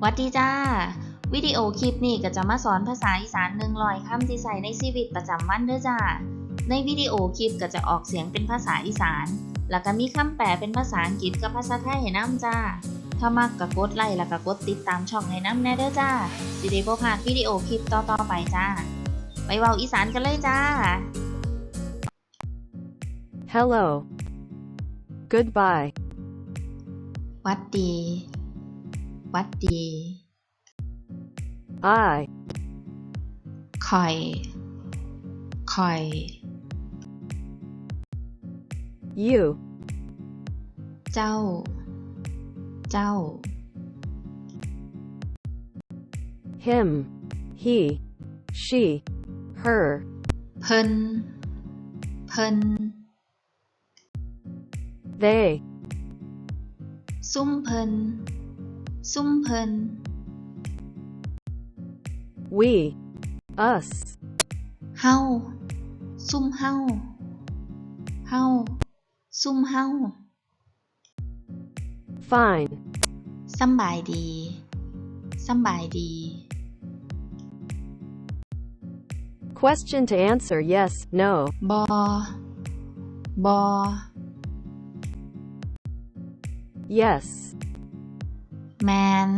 หวัดดีจ้า วิดีโอคลิปนี้ก็จะมาสอนภาษาอีสานหนึ่งร้อยคำที่ใส่ในชีวิตประจำวันเด้อจ้า ในวิดีโอคลิปก็จะออกเสียงเป็นภาษาอีสาน แล้วก็มีคำแปลเป็นภาษาอังกฤษกับภาษาไทยให้น้ำจ้า ถ้ามักก็กดไลค์แล้วก็กดติดตามช่องให้น้ำแน่เด้อจ้าสิได้บ่พลาดวิดีโอคลิปต่อๆไปจ้า ไปเว้าอีสานกันเลยจ้า Hello. Goodbye. หวัดดีห วัดดี I. คอย คอย You. เจ้า เจ้า Him. He. She. Her. เพิ่น เพิ่น They. ซุ่มเพิ่น ซุ่มเพิ่น We. Us. เฮาซุ่มเฮาเฮาซุ่มเฮา Fine. สำบายดีสำบายดี Question to answer yes, no. บอบอ Yes. แมน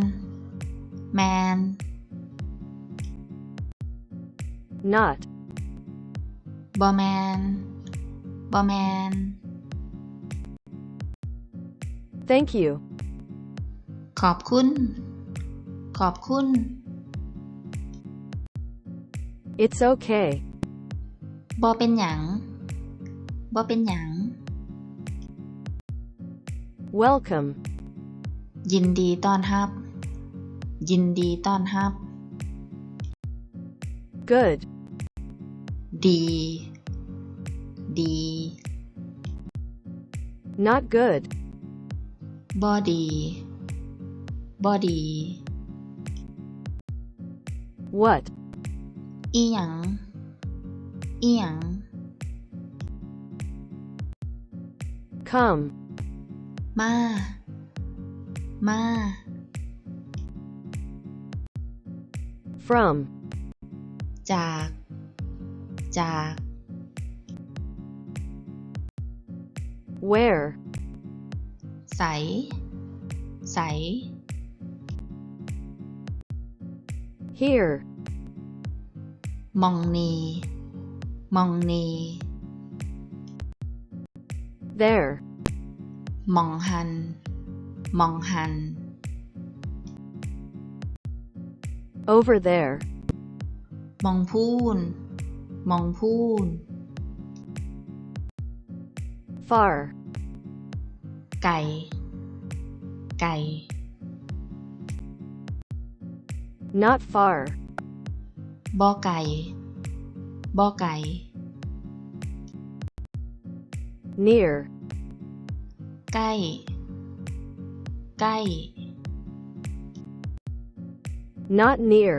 แมน Not. บอแมนบอแมน Thank you. ขอบคุณ ขอบคุณ It's okay. บอเป็นหยังบอเป็นหยัง Welcome. ยินดีต้อนรับ ยินดีต้อนรับ Good. ดี ดี Not good. บอดีบอดี What? อีหยังอีหยัง Come. มา มา From. จาก จาก Where? ใส ใส Here. มองนีมองนี There. มองหัน Monghan. Over there. Mongpoon. Mongpoon. Far. Gai. Gai. Not far. Bo gai. Bo gai. Near. Gai. ใกล้ Not near.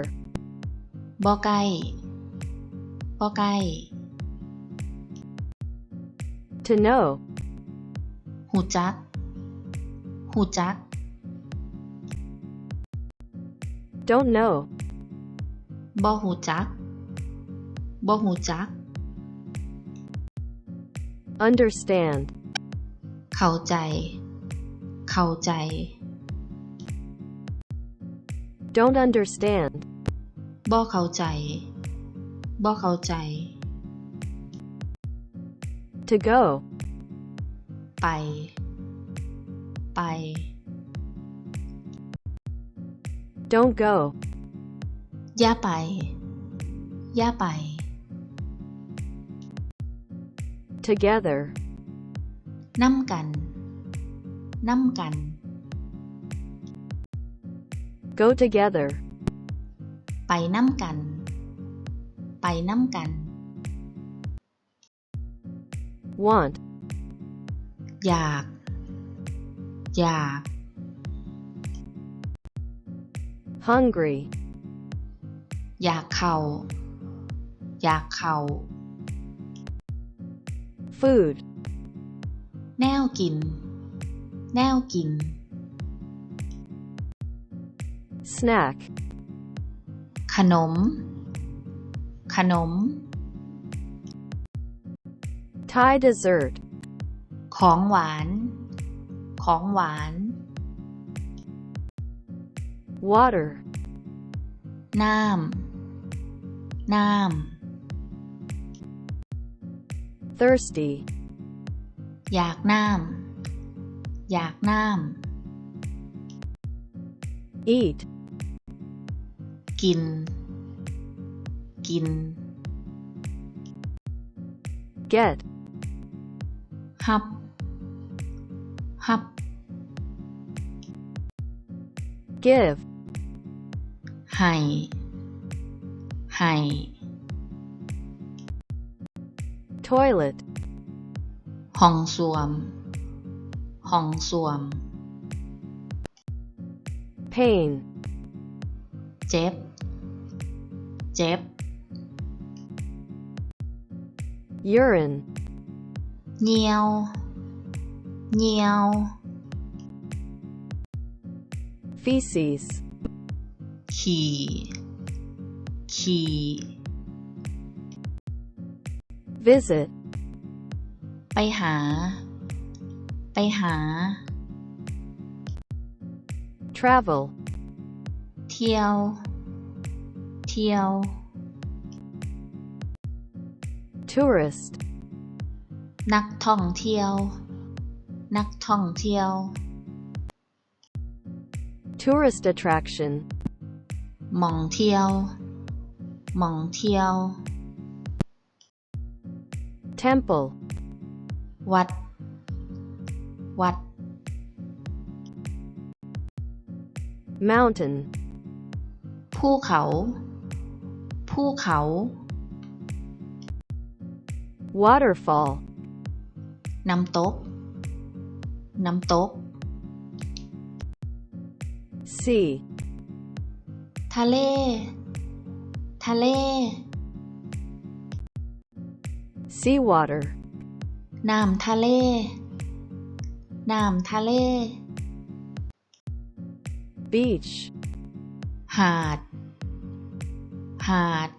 บอไก่บอไก่ To know. หูจัก หูจัก Don't know. บอหูจักบอหูจัก Understand. เข้าใจ เข้าใจ Don't understand. บ่เข้าใจ บ่เข้าใจ To go. ไป ไป Don't go. อย่าไป อย่าไป Together. น้ำกัน น้ำกัน Go together. ไปน้ำกัน ไปน้ำกัน Want. อยาก อยาก Hungry. อยากเข่า อยากเข่า Food. แนวกิน แนวกิน snack, ขนม ขนม Thai dessert, ของหวาน ของหวาน water, น้ำ น้ำ thirsty, อยากน้ำ อยากน้ eat, ำกิน กิน get, ฮับ ฮับ give, ให้ให้ toilet, ห้องสวม ห้องสวม pain, เจ็บ เจ็บ urine, เหนียวเหนียว feces, ขี่ ขี่ visit, ไปหา ไปหา travel, เที่ยว เที่ยว tourist, นักท่องเที่ยว นักท่องเที่ยว tourist attraction, หมองเที่ยวหมองเที่ยว temple, วัด วัด mountain, ภูเขา ภูเขา waterfall, น้ำตก น้ำตก sea, ทะเล ทะเล seawater, น้ำทะเล น้ำทะเล beach, หาด หาด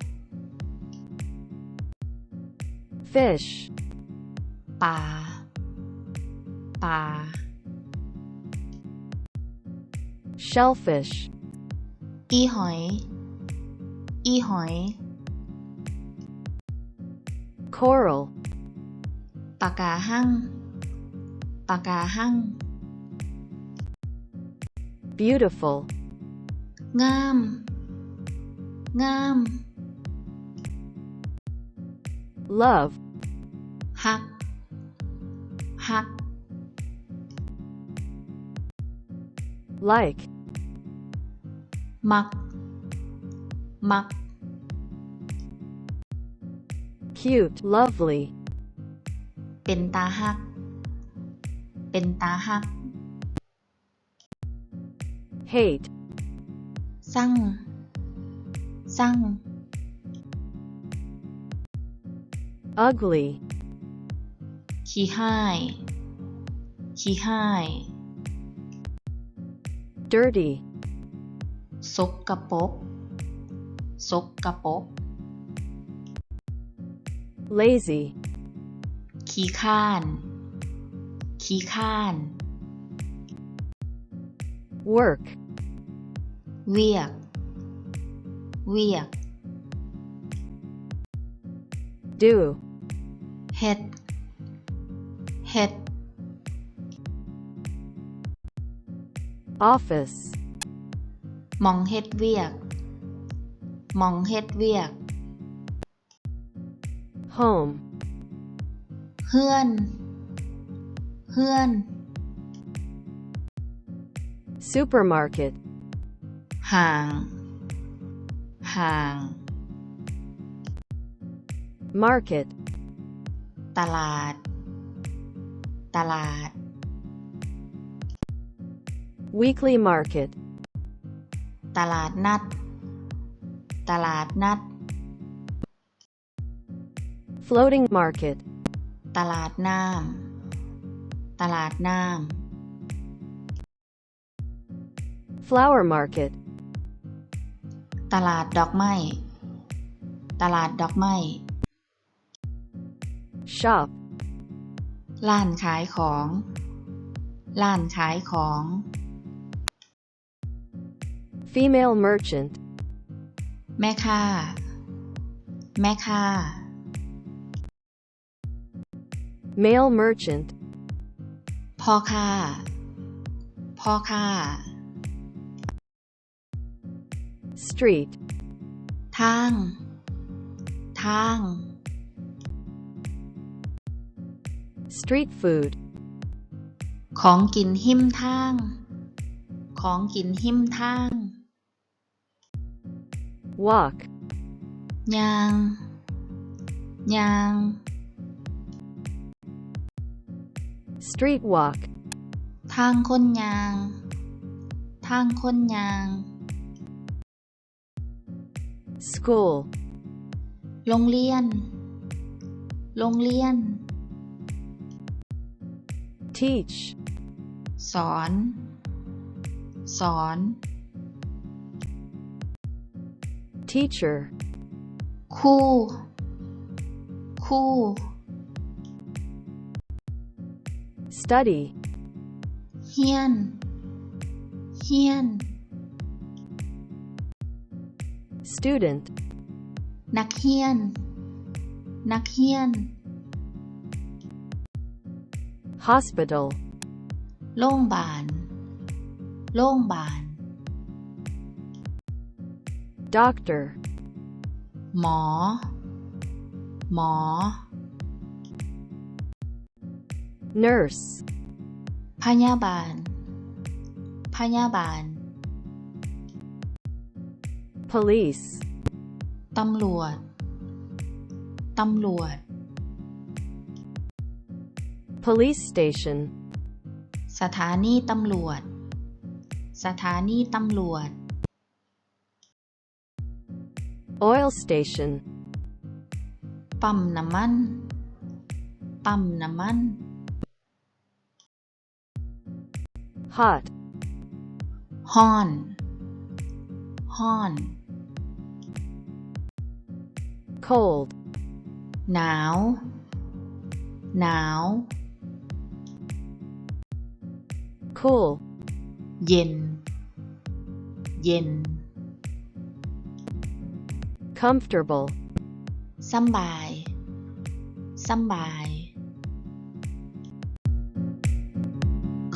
fish, ป่าป่า shellfish, อีหอย อีหอย coral, ปากกาหั่ง ปากกาหั่ง beautiful, งาม งาม love, ฮัก ฮัก like, มัก มัก cute, lovely, เป็นตาฮัก เป็นตาฮัก hate, สั่ง สั่ง ugly, ขี้ห้ายขี้ห้าย dirty, สกกระปรกสกกระปรก lazy, ขี้ข้าน ขี้ข้าน work, เวียก เวียก do, เฮ็ด เฮ็ด office, หมองเฮ็ดเวียกหมองเฮ็ดเวียก home, เฮือน เฮือน supermarket, ห่าง ห่าง market, ตลาด ตลาด weekly market, ตลาดนัด ตลาดนัด floating market, ตลาดน้ำ ตลาดน้ flower market, ตลาดดอกไม้ ตลาดดอกไม้ shop, ร้านขายของ ร้านขายของ female merchant, แม่ค้า แม่ค้า male merchant, พ่อค้าพ่อค้า street, ทาง ทาง street food, ของกินหิมทาง ของกินหิมทาง walk, ยางยาง street walk, ทางคนยาง ทางคนยาง school, โรงเรียน โรงเรียน teach, สอน สอน teacher, คู่ คู่ study, เฮียนเฮียน student, นักเฮียนนักเฮียน hospital, โรงบาล โรงบาล doctor, หมอ หมอ nurse, พยาบาล พยาบาล police, ตำรวจ ตำรวจ police station, สถานีตำรวจ สถานีตำรวจ oil station, ปั๊มน้ำมัน ปั๊มน้ำมัน hot, ฮ้อนฮ้อน cold, หนาวหนาว cool, เย็น เย็น comfortable, สำบายสำบาย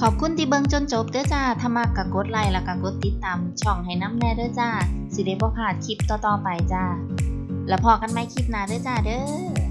ขอบคุณที่เบิ่งจนจบเด้อจ้าถ้ามากกะกดไลค์แล้วก็กดติดตามช่องให้น้ำแน่เด้อจ้าสิได้บ่พลาดคลิปต่อๆไปจ้า แล้วพอกันไหมคลิปหน้าเด้อจ้าเด้อ